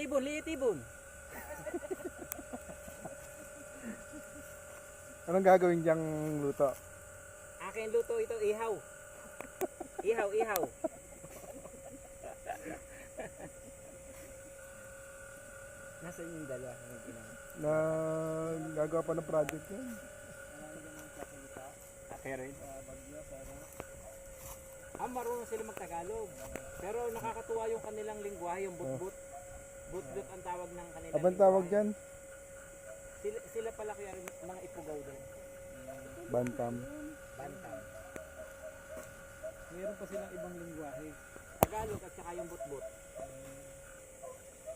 Litibon, litibon. Anong gagawin diyang luto? Akin luto ito, ihaw. Ihaw, ihaw. Nasaan yung dalawa? Ginawa? Na gagawa pa ng project yan. Ate rin. Ah, marunong sila magtagalog. Pero nakakatuwa yung kanilang lingwahe, yung butbut. Butbut ang tawag ng kanilang Abang tawag dyan? Sila, sila pala kaya mga ipugaw din. Bantam. Bantam. Meron pa silang ibang lingwahe. Tagalog at saka yung butbut.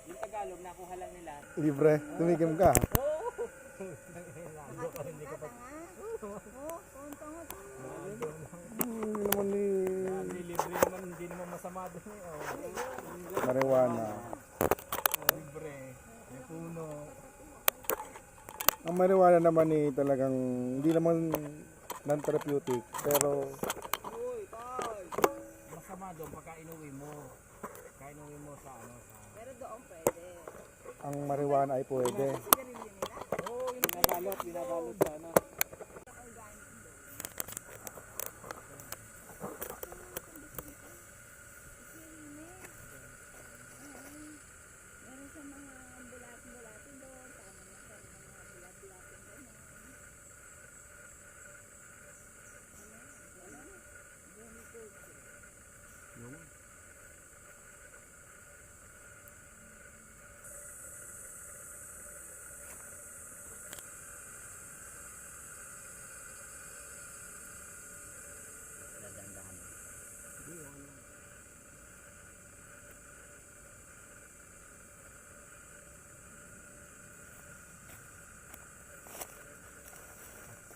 Yung Tagalog, nakuha lang nila. Libre. Tumikim ka. Oo! Hmm, Hindi naman ni Hindi libre naman, hindi naman masama din eh. Oh. marijuana. Libre. May puno. Ang marijuana naman ni talagang hindi naman non-therapeutic. Pero Masama doon pagka inuwi mo. Pagka inuwi mo sa ano, sa... Pero doon pwede. ang marijuana ay pwede. Oo, yung binabalot, binabalot sa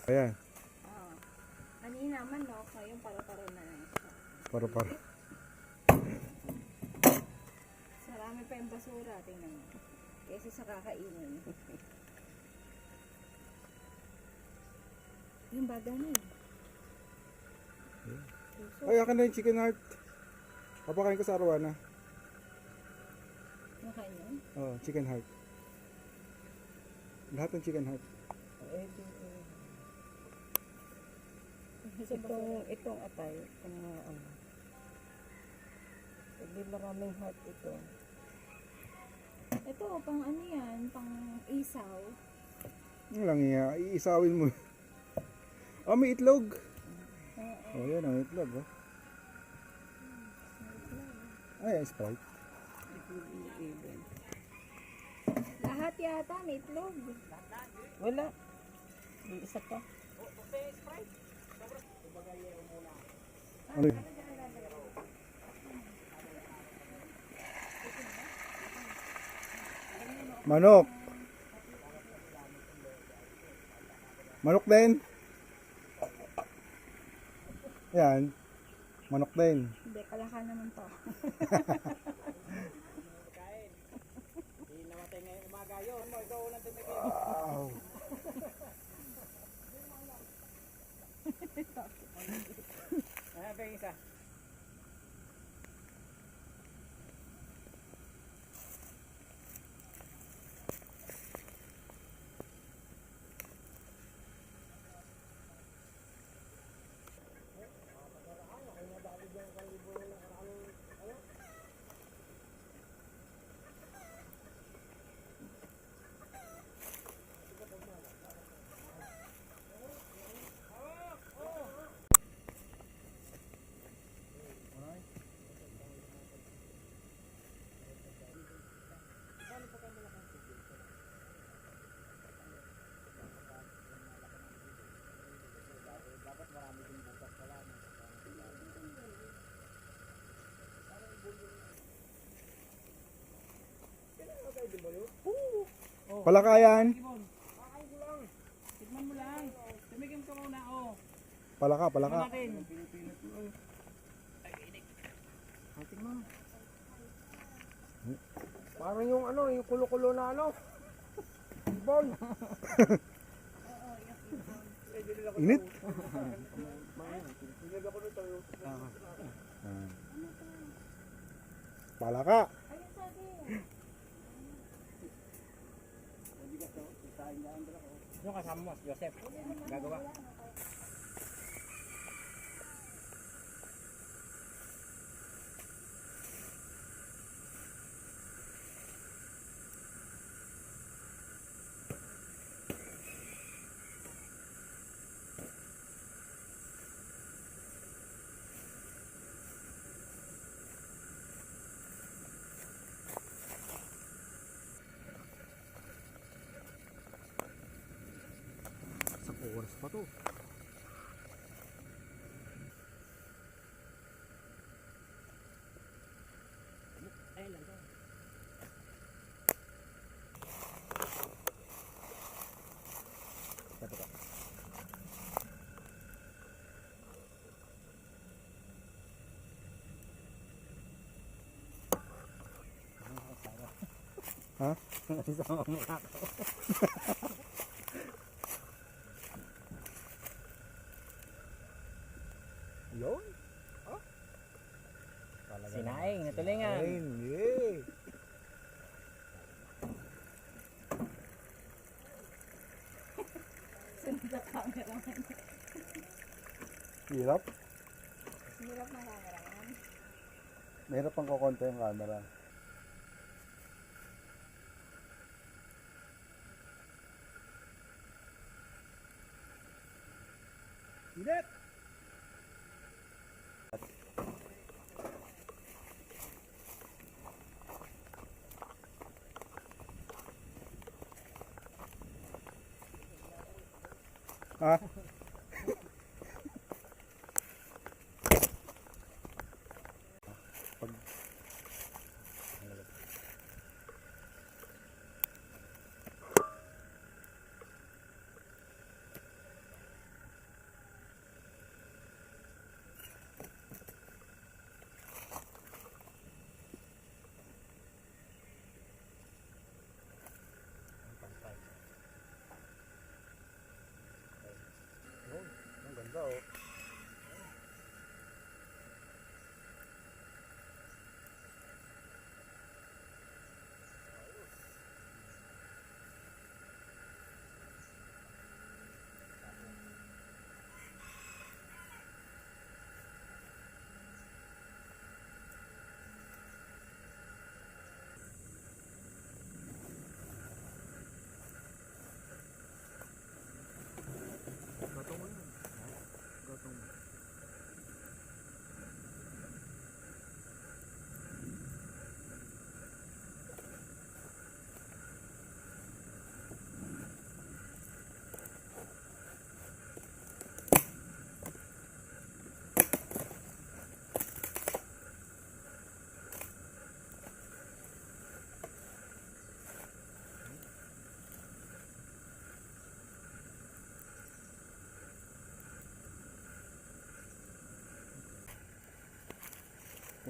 Ayan. Oo. Kanina manok, ngayon paro-paro na lang siya. Paro-paro. Sarami pa yung basura, tingnan mo. Kesa sa kakainin. yung baga na eh. Puso. Ay, akin na yung chicken heart. Papakain ko sa arwana. Nakain yun? Oh, chicken heart. Lahat ng chicken heart. Itong, itong atay, itong mga ano. Hindi maraming heart ito. Ito, pang ano yan, pang isaw. Ano lang iya, iisawin mo. Oh, may itlog. Oh, yan ang itlog, oh. Ay, Sprite. Lahat yata, may itlog. Wala. May isa pa. Ano yun? Manok. Manok din. Yan. Manok din. Hindi, kalakal naman to. Hindi namatay ngayong umaga yun. Mo, ikaw ulang tumigil. Wow. Ah, pa isa. Palakayan. Tignan mo lang. Tumigim ka muna, oh. Palaka, palaka. natin. Parang yung ano, yung kulo-kulo na ano. Ibon. Init. Ah. Pala ka. Yung kasama mo, Joseph. Gagawa. Oras pa to. Ayun lang to. Ha? Isang mukha ko. Yun. Sinaing, natulingan. Ayun, yay. Sa camera man. Hirap. Hirap ng camera man. Mahirap pang kukonta yung camera. Init!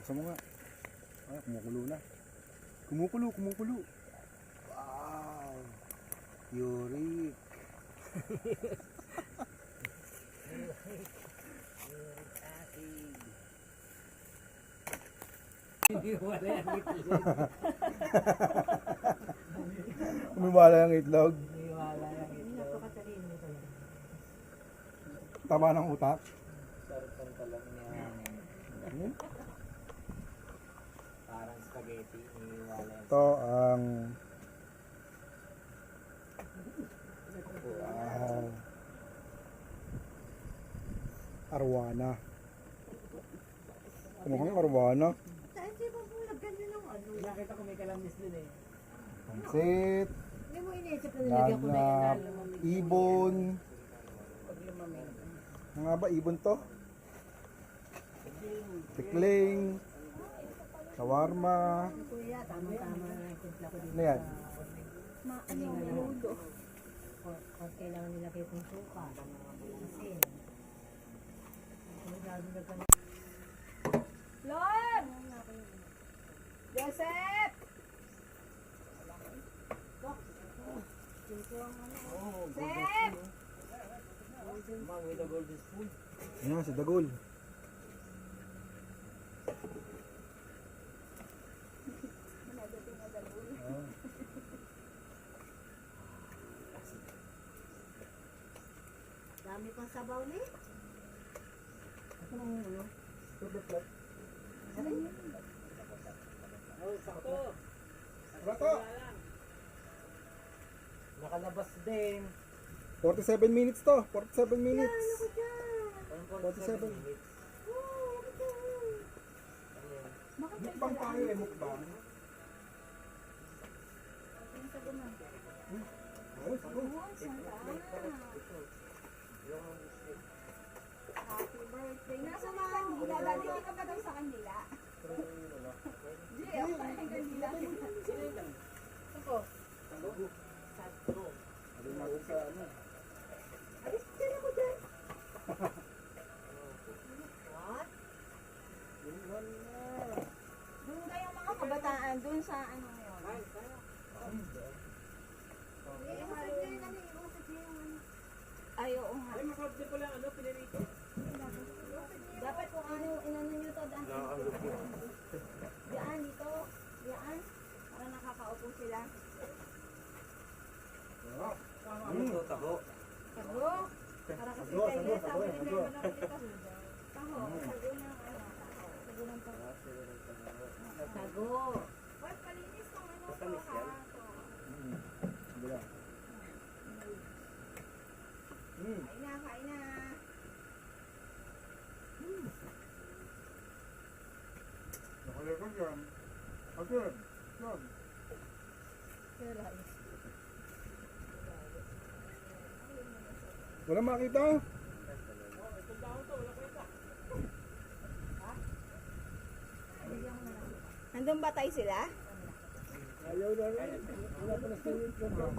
Buksan mo nga. Ay, kumukulo na. Kumukulo, kumukulo. Wow! Yurik. Wala yung itlog. Umiwala yung itlog. Hindi wala yung itlog. Tama ng utak. Sarpan pa lang niya. Hmm? Parang spaghetti. Ito ang... Wow. Arwana. Kumukhang arwana. Saan di ba po nagganyan ng ano? Nakita ko may kalamis dun eh. Pansit. Hindi mo iniisip na Nilagyan ko na Ibon. Ano nga ba ibon to? Tikling. Shawarma. Kuya, tama-tama na timpla ko dito. Ano yan? Ma, ano yung menudo? Kung kailangan nila kayo ng suka. Kasi, Lord! Joseph! With the golden spoon. Ayan, si Dagol. Dami pang sabaw ni. Oh, sakto. Bato! Nakalabas din. 47 minutes to. 47 minutes. Parang 47. minutes. Mukbang tayo eh, mukbang. Oh, sago. Happy birthday. Nasa mga kanila. Dati hindi ka pa daw sa kanila. Di, ako pa yung kanila. Sabi natin sa ano. Alis, dyan ako dyan. Doon kayong mga kabataan, doon sa ano yun. Ay, oo nga. Ay, makapit ko lang, ano, pinirito. Dapat kung ano, inano nyo to, daan. Diyan, dito. Diyan. Para nakakaupo sila. Ano to, taho? Tago. Para kasi Tago, kayo, tago, sabi tago, ni tago. Memo na kita. Tago. Tago ng ano. Tago ng tago. Sago. Wag, palinis kung ano to ha. Kain na, kain na. Nakalagay yan. Agad. Yan. Wala makita. Nandun ba tayo sila? Ayaw na rin. Wala pa na sa ano.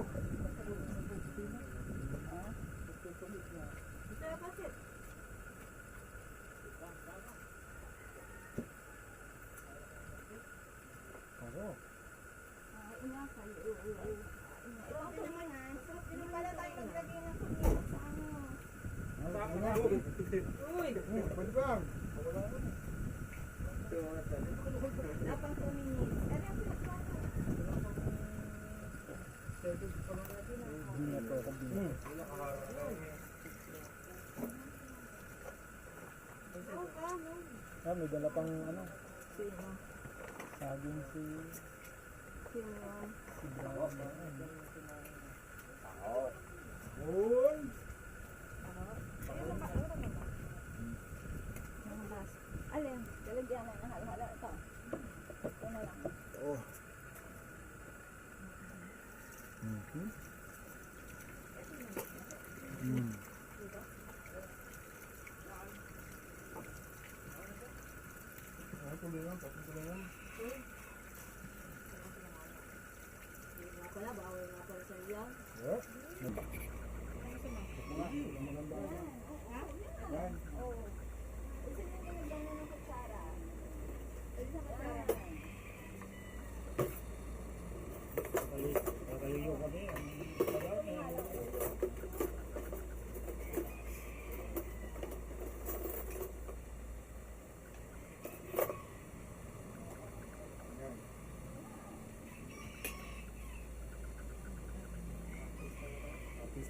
Uy! Hmm, pwede ba? Dapat kuminis. Ano na. Ah, may dala pang ano. Saging si... Si Brown. Uy! Alin? Lalagyan mo ng halhala. Ito. Ito Hmm?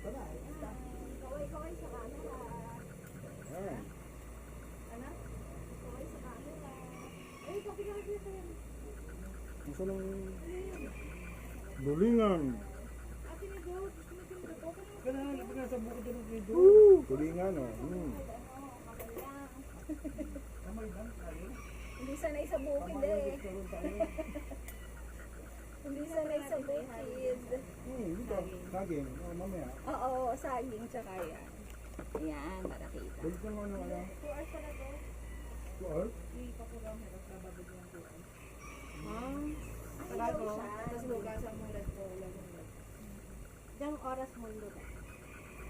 Artista na. Kaway, kaway sa camera. Yan. Ano? Kaway sa camera. Ay, yan. Gusto ng Dulingan. Ate ni Jo, gusto mo yung gato? Kaya na, lapit na sa bukod ng video. Woo! Dulingan, oh. Mm. Ano, kamay lang. Hindi sanay sa bukid eh. Hindi sanay sa bukid. Hmm, dito. Saging. Oh, mamaya. Oo, saging tsaka yan. Ayan, para kita. Balik lang ano, ano. 2 hours pala to. Two hours? Talago? Tapos hugasan mo ulit po. Ilang oras mo ulit.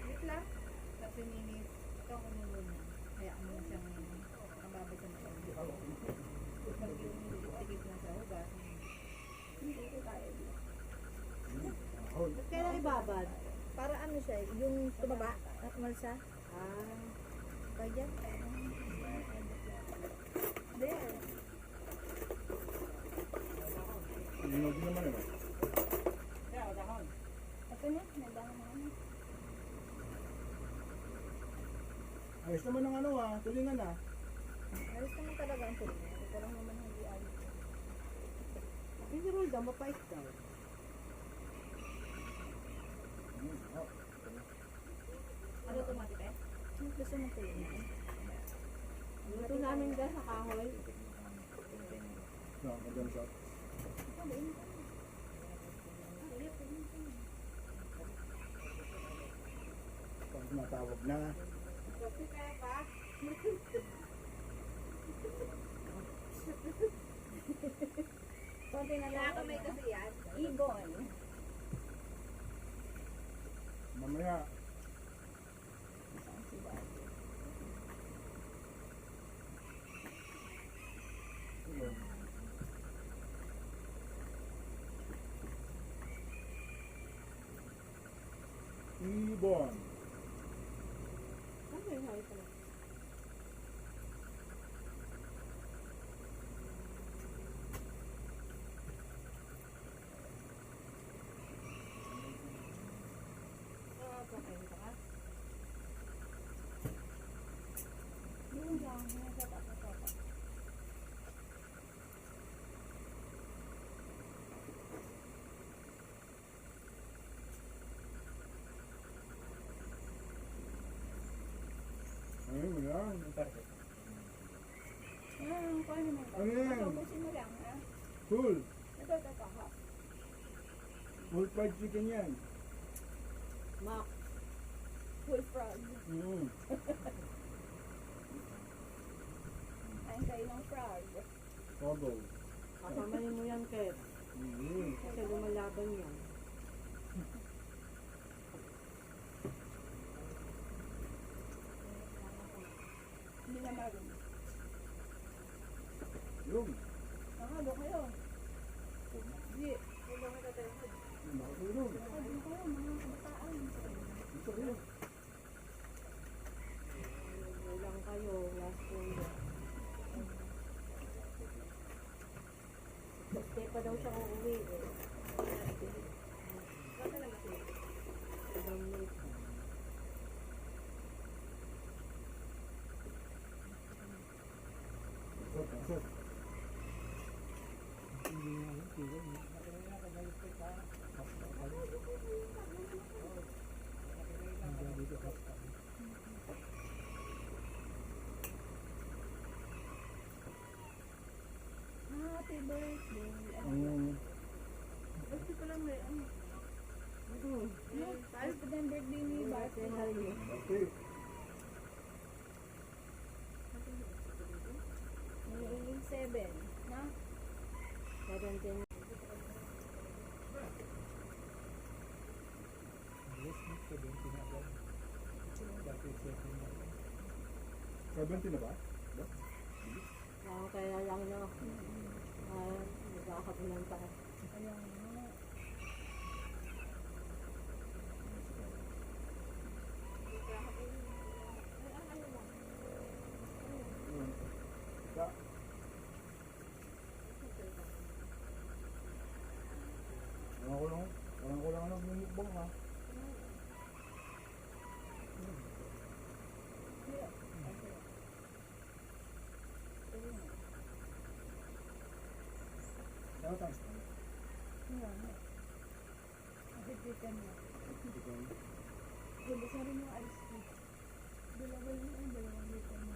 Wait lang. 30 minutes. Ito ako muna. Kaya mo na siyang nababasa na siya. Pag yung tigit na siya, hugasan mo. Kahon. Ba't kailan ibabad? Para ano siya, yung tumaba at malsa? Ah. Kaya? There. Linog din naman eh. Kaya, dahon. Ito na, nadahan na ano. Ayos naman ng ano ah, tulingan ah. Ayos naman talaga ang tuloy. Ito lang naman hindi ayos. Hindi rin daw, mapait daw. Ano ito matipe? Ano gusto mong tuloy? Luto namin dyan sa kahoy. No, magandang shot. Pag matawag na. Konti na lang. Nakakamay kasi yan. Igon. Mamaya. Ibon. Ano yung hawi pala? Ah, kakain ka ka? Yun lang. Nasa tapat tapat. Ayun mo lang. Ah, ano naman. Ano mo lang. ha? Full. Ito, ito, ito. ha? Full fried chicken yan. Mak, Full frog. Mm. Kain kayo ng frog. Todo. kasamanin mo yan, Kev. Mm. Kasi lumalaban yan. Hindi na marunong. Yung. Nakalo kayo. Hindi. Hindi mo tayo. Nakatulog. Sabi kayo, mga kabataan. Ito kayo. Ilang kayo, last year. Stay pa daw siya uuwi eh. Ibang late. Sot, sot. Happy birthday. Ang Birthday ko lang may ano. Ayos pa din birthday ni Bart. okay. May 7. Na? 17. Seventy na ba? Ako kaya lang no. Ah, nagkakapunan pa. Sa. Wala ko lang, wala ko lang nagmumukbang ha. Ano tayo? Nakikita mo. Gusto rin yung ice cream. Dalawa yung ang dalawang lito mo.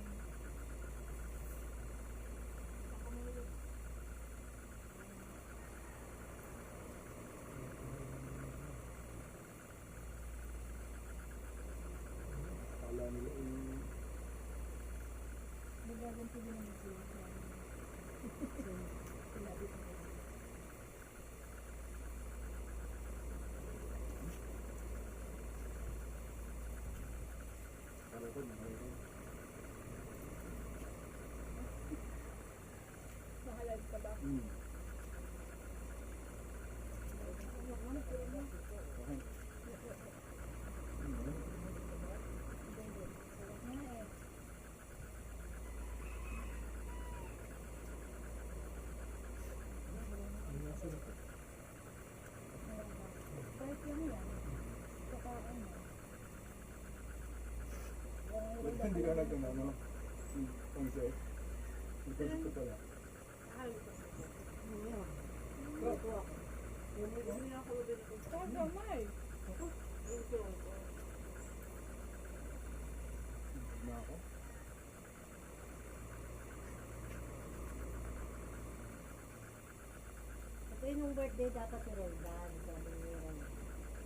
Kala nila eh. Nagagan sila ng sila. Sinabi ko. Nakalag ka ba? Hmm. Ano, ano, ano? Hindi ka nag ano, ano, concept. Yung concept ko pala. Ito yung birthday dapat ni Roldan. Sabi ni Roldan.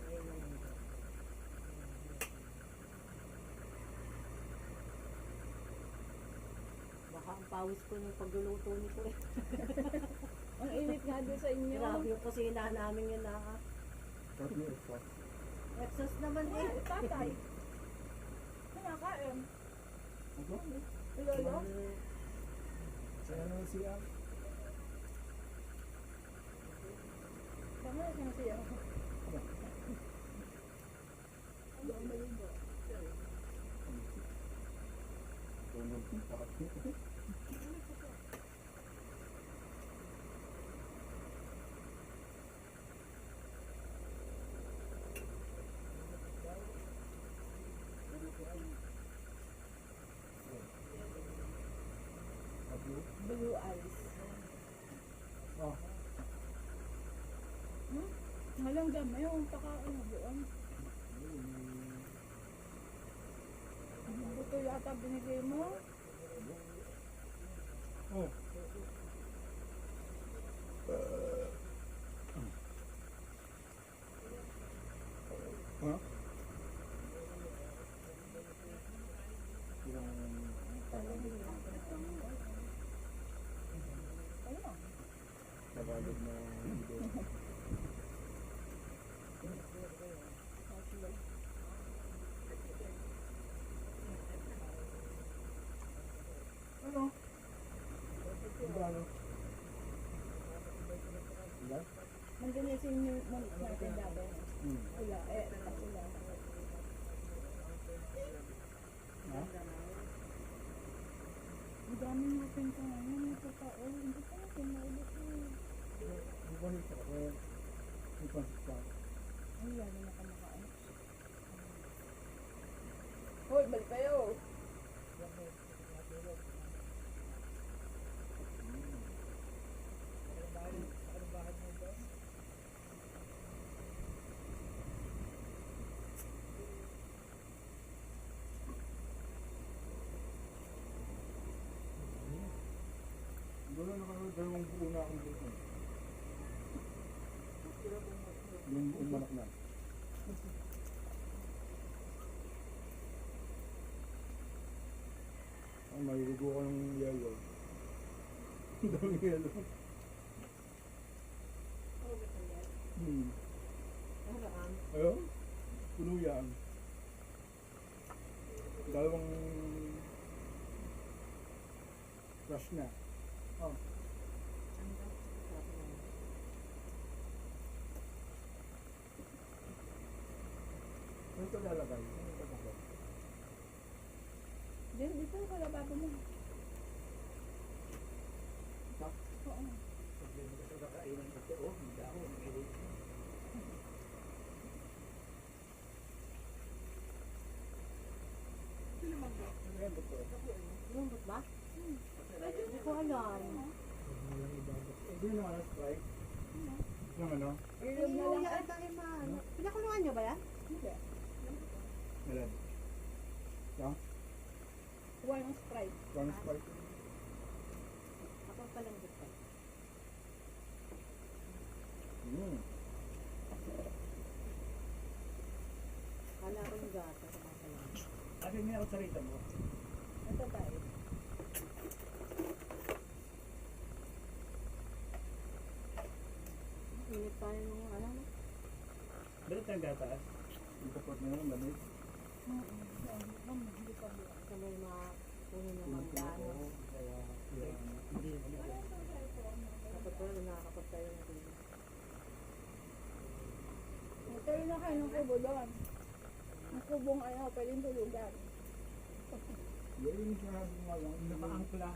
Ayun na yun. Baka ang pawis ko ng pagluluto nito eh. Ang init nga doon sa inyo. Grabe yung kusina namin yun na. Cut me off, ah. Exos naman eh. Ay, tatay. Kumakain. Ano? Lolo. Saan na siya? Tama na siya siya. Tunog ng pakit. Blue eyes. Oh, dami yung pakain na doon. Buto yata binigay mo. oh. Ha? Ano? Tagalog na video. Ano? Ano ba ano? Ilan? Manganisin yung malik natin dati. Hmm. Wala, eh, wala. Ha? Ang dami natin sa ngayon, may totoo. Hindi pa natin maubos eh. Yan na. Hoy, balik kayo. Dalawang buo na akong dito. Yung buong manok na. Ay, maliligo ko ng yellow. Ang dami yellow. Hmm. Ayun? Puno yan. Dalawang crush na. Oh. Ano ito lalagay? Ano ito lalagay? Diyan, dito ang kalababo mo. Ha? Oo. Ayan, ito. Lumbot ba? Hindi ko alam. Hindi naman ang strike. Yung ano? Ilog na lang. ata yung ano. Pinakulungan nyo ba yan? Hindi. Ilan? Yung? One Sprite. One. Ako dito. Hmm. Kala ko yung gata. Saka pala. Ano yung ako mo? Ito tayo. Init pa rin yung ano. no? Balit ang gatas? Yung kapot na yun, lamig. Hindi pa ba? Sa may mga puno ng mga. Kaya, yan. Hindi naman. Dapat pala nakakapag tayo ng tubig. Ito yung nakain ng kubo doon. Ang kubong ano, pwedeng tulugan. Yung mo. Nakaangkla.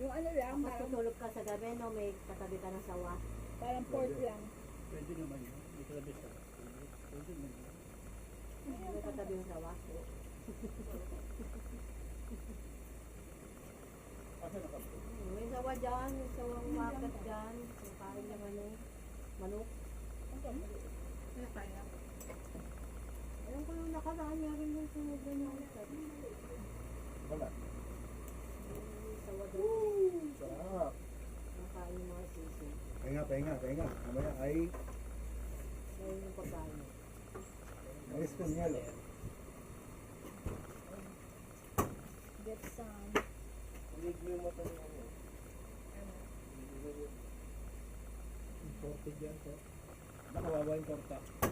Yung ano lang, Tapos parang, tutulog ka sa gabi, no? May katabi ka ng sawa. parang port lang. Pwede naman yun. May kalabi siya. Pwede naman yun. May katabi yung sawa. May sawa dyan, may sawang market dyan. Yung kain ng ano, manok. Alam ko yung nakaraan niya rin yung sunod na niya. Wala. Sawa dyan. Sarap. Yung kain ng mga sisi. Pahinga, pahinga, pahinga. Mamaya ay Ngayon yung pagkain. may spoon yelo. Get some. Torta dyan, to. Nakawawa yung torta. Kaya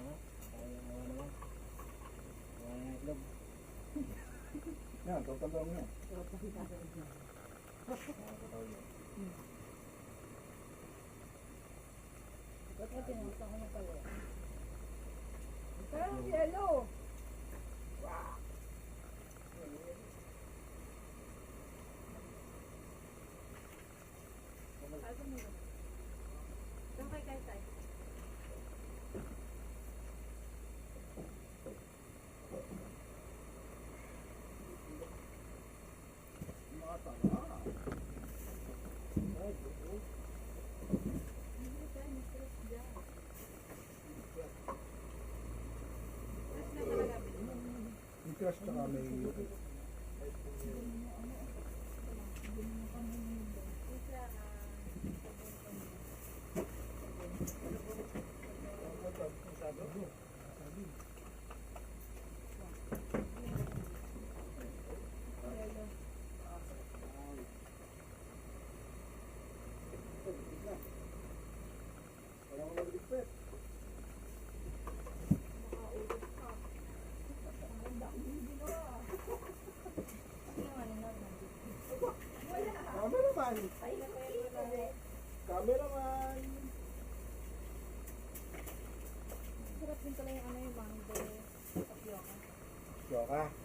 nga. Kaya nga naman. Kaya nga itlog. Yan, tutandang nyo. Ba't nga pinunta ko na pala? Pero yellow. Yung crush tsaka may Cameraman! Bye.